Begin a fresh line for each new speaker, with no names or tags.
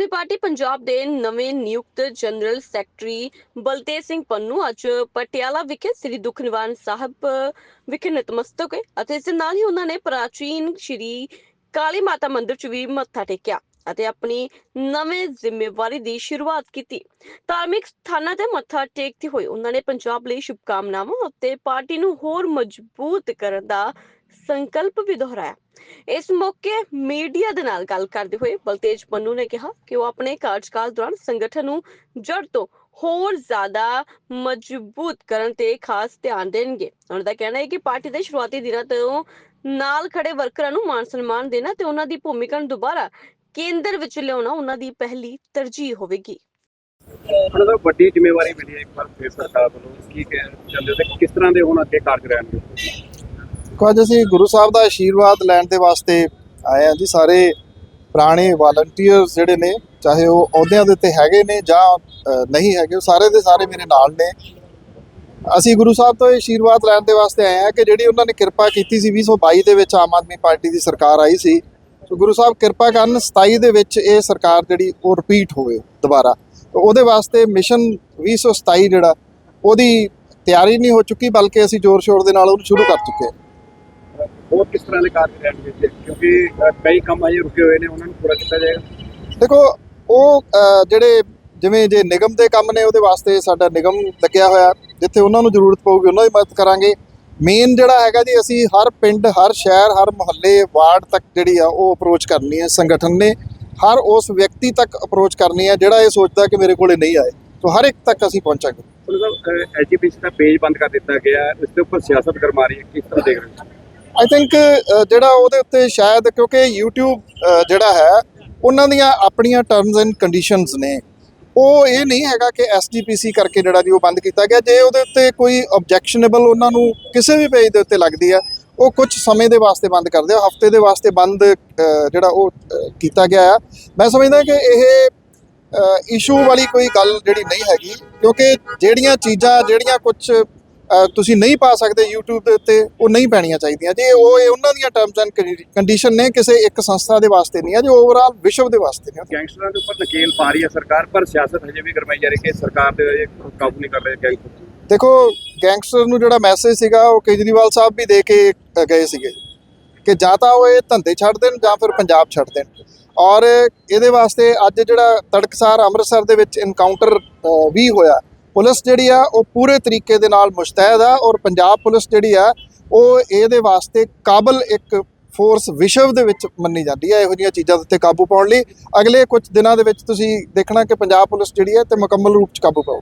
ਆਦਮੀ party Punjab ਦੇ ਨਵੇਂ ਨਿਯੁਕਤ ਜਨਰਲ ਸੈਕਟਰੀ ਬਲਤੇਜ ਸਿੰਘ ਪੰਨੂ ਅੱਜ ਪਟਿਆਲਾ ਵਿਖੇ ਸ੍ਰੀ ਦੁੱਖ ਸਾਹਿਬ ਵਿਖੇ ਨਤਮਸਤਕ ਹੋਏ ਅਤੇ ਇਸ ਦੇ ਨਾਲ ਹੀ ਉਹਨਾਂ ਨੇ ਪ੍ਰਾਚੀਨ ਸ੍ਰੀ ਕਾਲੀ ਮਾਤਾ ਮੰਦਿਰ 'ਚ ਵੀ ਮੱਥਾ ਟੇਕਿਆ ਅਤੇ ਆਪਣੀ ਨਵੇਂ ਜ਼ਿੰਮੇਵਾਰੀ ਦੀ ਸ਼ੁਰੂਆਤ ਕੀਤੀ। ਧਾਰਮਿਕ ਸਥਾਨਾਂ ਤੇ ਮੱਥਾ ਟੇਕਦੇ ਹੋਏ ਉਹਨਾਂ ਨੇ ਪੰਜਾਬ ਲਈ ਸ਼ੁਭਕਾਮਨਾਵਾਂ ਅਤੇ ਪਾਰਟੀ ਨੂੰ ਹੋਰ ਮਜ਼ਬੂਤ ਕਰਨ ਦਾ ਸੰਕਲਪ ਵੀ ਦੁਹਰਾਇਆ। ਇਸ ਮੌਕੇ ਮੀਡੀਆ ਦੇ ਨਾਲ ਗੱਲ ਕਰਦੇ ਹੋਏ ਬਲਤੇਜ ਪੰਨੂ ਨੇ ਕਿਹਾ ਕਿ ਉਹ ਆਪਣੇ ਕਾਰਜਕਾਲ ਦੌਰਾਨ ਸੰਗਠਨ ਨੂੰ ਜੜ ਤੋਂ ਹੋਰ ਜ਼ਿਆਦਾ ਮਜ਼ਬੂਤ ਕਰਨ ਤੇ ਖਾਸ ਧਿਆਨ ਦੇਣਗੇ। ਉਹਨਾਂ ਦਾ ਕਹਿਣਾ ਹੈ ਕਿ ਪਾਰਟੀ ਦੇ ਸ਼ੁਰੂਆਤੀ ਦਿਨਾਂ ਤੋਂ ਨਾਲ ਖੜੇ ਵਰਕਰਾਂ ਨੂੰ ਮਾਨ ਸਨਮਾਨ ਦੇਣਾ ਤੇ ਉਹਨਾਂ ਦੀ ਭੂਮਿਕਾ ਨੂੰ ਦੁਬਾਰਾ ਕੇਂਦਰ ਵਿੱਚ ਲਿਆਉਣਾ ਉਹਨਾਂ ਦੀ ਪਹਿਲੀ ਤਰਜੀਹ ਹੋਵੇਗੀ।
ਉਹਨਾਂ ਦਾ ਵੱਡੀ ਜ਼ਿੰਮੇਵਾਰੀ ਮਿਲੀ ਹੈ ਇੱਕ ਵਾਰ ਫੇਰ ਸਰਕਾਰ ਵੱਲੋਂ। ਕੀ ਕਹਿ ਤੇ ਕਿਸ ਤਰ੍ਹਾਂ ਦੇ ਹੁਣ ਅੱਗੇ ਕਾਰਜ ਰਹਿਣਗੇ?
ਦੇਖੋ, ਅੱਜ ਅਸੀਂ ਗੁਰੂ ਸਾਹਿਬ ਦਾ ਆਸ਼ੀਰਵਾਦ ਲੈਣ ਦੇ ਵਾਸਤੇ ਆਏ ਹਾਂ ਜੀ। ਸਾਰੇ ਪੁਰਾਣੇ ਵਾਲੰਟੀਅਰ ਜਿਹੜੇ ਨੇ, ਚਾਹੇ ਉਹ ਅਹੁਦਿਆਂ ਦੇ ਉੱਤੇ ਹੈਗੇ ਨੇ ਜਾਂ ਨਹੀਂ ਹੈਗੇ, ਉਹ ਸਾਰੇ ਦੇ ਸਾਰੇ ਮੇਰੇ ਨਾਲ ਨੇ। ਅਸੀਂ ਗੁਰੂ ਸਾਹਿਬ ਤੋਂ ਇਹ ਆਸ਼ੀਰਵਾਦ ਲੈਣ ਦੇ ਵਾਸਤੇ ਆਏ ਹਾਂ ਕਿ ਜਿਹੜੀ ਉਹਨਾਂ ਨੇ ਕਿਰਪਾ ਕੀਤੀ ਸੀ 2022 ਦੇ ਵਿੱਚ ਆਮ ਆਦਮੀ ਪਾਰਟੀ ਦੀ ਸਰਕਾਰ ਆਈ ਸੀ ਸੋ ਗੁਰੂ ਸਾਹਿਬ ਕਿਰਪਾ ਕਰਨ 27 ਦੇ ਵਿੱਚ ਇਹ ਸਰਕਾਰ ਜਿਹੜੀ ਉਹ ਰਿਪੀਟ ਹੋਵੇ ਦੁਬਾਰਾ। ਤਾਂ ਉਹਦੇ ਵਾਸਤੇ ਮਿਸ਼ਨ 2027 ਜਿਹੜਾ, ਉਹਦੀ ਤਿਆਰੀ ਨਹੀਂ ਹੋ ਚੁੱਕੀ, ਬਲਕਿ ਅਸੀਂ ਜ਼ੋਰ ਸ਼ੋਰ ਦੇ ਨਾਲ ਉਹਨੂੰ ਸ਼ੁਰੂ ਕਰ ਚੁੱਕੇ ਹਾਂ।
ਹੋਰ ਕਿਸ ਤਰ੍ਹਾਂ ਦੇ ਕਾਰਜ ਰਹਿਣਗੇ ਜੀ? ਕਿਉਂਕਿ ਕਈ ਕੰਮ ਅਜੇ ਰੁਕੇ ਹੋਏ ਨੇ ਉਹਨਾਂ ਨੂੰ ਪੂਰਾ ਕੀਤਾ ਜਾਏਗਾ।
ਦੇਖੋ ਉਹ ਜਿਹੜੇ ਜਿਵੇਂ ਜੇ ਨਿਗਮ ਦੇ ਕੰਮ ਨੇ ਉਹਦੇ ਵਾਸਤੇ ਸਾਡਾ ਨਿਗਮ ਲੱਗਿਆ ਹੋਇਆ। ਜਿੱਥੇ ਉਹਨਾਂ ਨੂੰ ਜ਼ਰੂਰਤ ਪਊਗੀ ਉਹਨਾਂ ਦੀ ਮਦਦ ਕਰਾਂਗੇ। ਮੇਨ ਜਿਹੜਾ ਹੈਗਾ ਜੀ ਅਸੀਂ ਹਰ ਪਿੰਡ ਹਰ ਸ਼ਹਿਰ ਹਰ ਮੁਹੱਲੇ ਵਾਰਡ ਤੱਕ ਜਿਹੜੀ ਆ ਉਹ ਅਪਰੋਚ ਕਰਨੀ ਹੈ ਸੰਗਠਨ ਨੇ। ਹਰ ਉਸ ਵਿਅਕਤੀ ਤੱਕ ਅਪਰੋਚ ਕਰਨੀ ਹੈ ਜਿਹੜਾ ਇਹ ਸੋਚਦਾ ਕਿ ਮੇਰੇ ਕੋਲੇ ਨਹੀਂ ਆਏ। ਸੋ ਹਰ ਇੱਕ ਤੱਕ ਅਸੀਂ ਪਹੁੰਚਾਂਗੇ।
ਦਾ ਐਜੀਪੀਸੀ ਦਾ ਪੇਜ ਬੰਦ ਕਰ ਦਿੱਤਾ ਗਿਆ। ਹੈ। ਇਸ ਦੇ ਉੱਪਰ ਸਿਆਸਤ ਗਰਮਾ ਰਹੀ ਹੈ। ਕਿਸ ਤਰ੍ਹਾਂ ਦੇਖ ਰਹੇ ਹੋ?
ਆਈ ਥਿੰਕ ਜਿਹੜਾ ਉਹਦੇ ਉੱਤੇ ਸ਼ਾਇਦ ਕਿਉਂਕਿ YouTube ਜਿਹੜਾ ਹੈ, ਉਹਨਾਂ ਦੀਆਂ ਆਪਣੀਆਂ ਟਰਮਸ ਐਂਡ ਕੰਡੀਸ਼ਨਸ ਨੇ। ਉਹ ਇਹ ਨਹੀਂ ਹੈਗਾ ਕਿ SGPC ਕਰਕੇ ਜਿਹੜਾ ਜੀ ਉਹ ਬੰਦ ਕੀਤਾ ਗਿਆ। ਜੇ ਉਹਦੇ ਉੱਤੇ ਕੋਈ ਆਬਜੈਕਸ਼ਨੇਬਲ ਉਹਨਾਂ ਨੂੰ ਕਿਸੇ ਵੀ ਪੇਜ ਦੇ ਉੱਤੇ ਲੱਗਦੀ ਹੈ, ਉਹ ਕੁਝ ਸਮੇਂ ਦੇ ਵਾਸਤੇ ਬੰਦ ਕਰਦੇ ਆ। ਹਫ਼ਤੇ ਦੇ ਵਾਸਤੇ ਬੰਦ ਜਿਹੜਾ ਉਹ ਕੀਤਾ ਗਿਆ ਆ। ਮੈਂ ਸਮਝਦਾ ਕਿ ਇਹ ਇਸ਼ੂ ਵਾਲੀ ਕੋਈ ਗੱਲ ਜਿਹੜੀ ਨਹੀਂ ਹੈਗੀ। ਕਿਉਂਕਿ ਜਿਹੜੀਆਂ ਚੀਜ਼ਾਂ, ਜਿਹੜੀਆਂ ਕੁਝ ਤੁਸੀਂ ਨਹੀਂ ਪਾ ਸਕਦੇ YouTube ਦੇ ਉੱਤੇ ਉਹ ਨਹੀਂ ਪੈਣੀਆਂ ਚਾਹੀਦੀਆਂ। ਜੇ ਉਹ ਇਹ ਉਹਨਾਂ ਦੀਆਂ ਟਰਮਸ ਐਂਡ ਕੰਡੀਸ਼ਨ ਨੇ ਕਿਸੇ ਇੱਕ ਸੰਸਥਾ ਦੇ ਵਾਸਤੇ ਨਹੀਂ ਹੈ ਜੋ ਓਵਰਆਲ ਵਿਸ਼ਵ ਦੇ ਵਾਸਤੇ ਨੇ
ਗੈਂਗਸਟਰਾਂ ਦੇ ਉੱਪਰ ਨਕੇਲ ਪਾ ਰਹੀ ਹੈ ਸਰਕਾਰ ਪਰ ਸਿਆਸਤ ਹਜੇ ਵੀ ਗਰਮਾਈ ਜਾ ਰਹੀ ਹੈ ਕਿ ਸਰਕਾਰ ਦੇ ਕਾਬੂ ਨਹੀਂ ਕਰ ਰਹੇ ਗੈਂਗਸਟਰ
ਦੇਖੋ ਗੈਂਗਸਟਰ ਨੂੰ ਜਿਹੜਾ ਮੈਸੇਜ ਸੀਗਾ ਉਹ ਕੇਜਰੀਵਾਲ ਸਾਹਿਬ ਵੀ ਦੇ ਕੇ ਗਏ ਸੀਗੇ। ਕਿ ਜਾਂ ਤਾਂ ਉਹ ਇਹ ਧੰਦੇ ਛੱਡ ਦੇਣ ਜਾਂ ਫਿਰ ਪੰਜਾਬ ਛੱਡ ਦੇਣ। ਔਰ ਇਹਦੇ ਵਾਸਤੇ ਅੱਜ ਜਿਹੜਾ ਤੜਕਸਾਰ ਅੰਮ੍ਰਿਤਸਰ ਦੇ ਵਿੱਚ ਇਨਕਾਊਂਟਰ ਵੀ ਹੋਇਆ ਪੁਲਿਸ ਜਿਹੜੀ ਆ, ਉਹ ਪੂਰੇ ਤਰੀਕੇ ਦੇ ਨਾਲ ਮੁਸ਼ਤੈਦ ਆ ਔਰ ਪੰਜਾਬ ਪੁਲਿਸ ਜਿਹੜੀ ਆ, ਉਹ ਇਹਦੇ ਵਾਸਤੇ ਕਾਬਲ ਇੱਕ ਫੋਰਸ ਵਿਸ਼ਵ ਦੇ ਵਿੱਚ ਮੰਨੀ ਜਾਂਦੀ ਹੈ ਇਹੋ ਜਿਹੀਆਂ ਚੀਜ਼ਾਂ ਦੇ ਉੱਤੇ ਕਾਬੂ ਪਾਉਣ ਲਈ। ਅਗਲੇ ਕੁਝ ਦਿਨਾਂ ਦੇ ਵਿੱਚ ਤੁਸੀਂ ਦੇਖਣਾ ਕਿ ਪੰਜਾਬ ਪੁਲਿਸ ਜਿਹੜੀ ਹੈ ਤੇ ਮੁਕੰਮਲ ਰੂਪ ਚ ਕਾਬੂ ਪਾਊ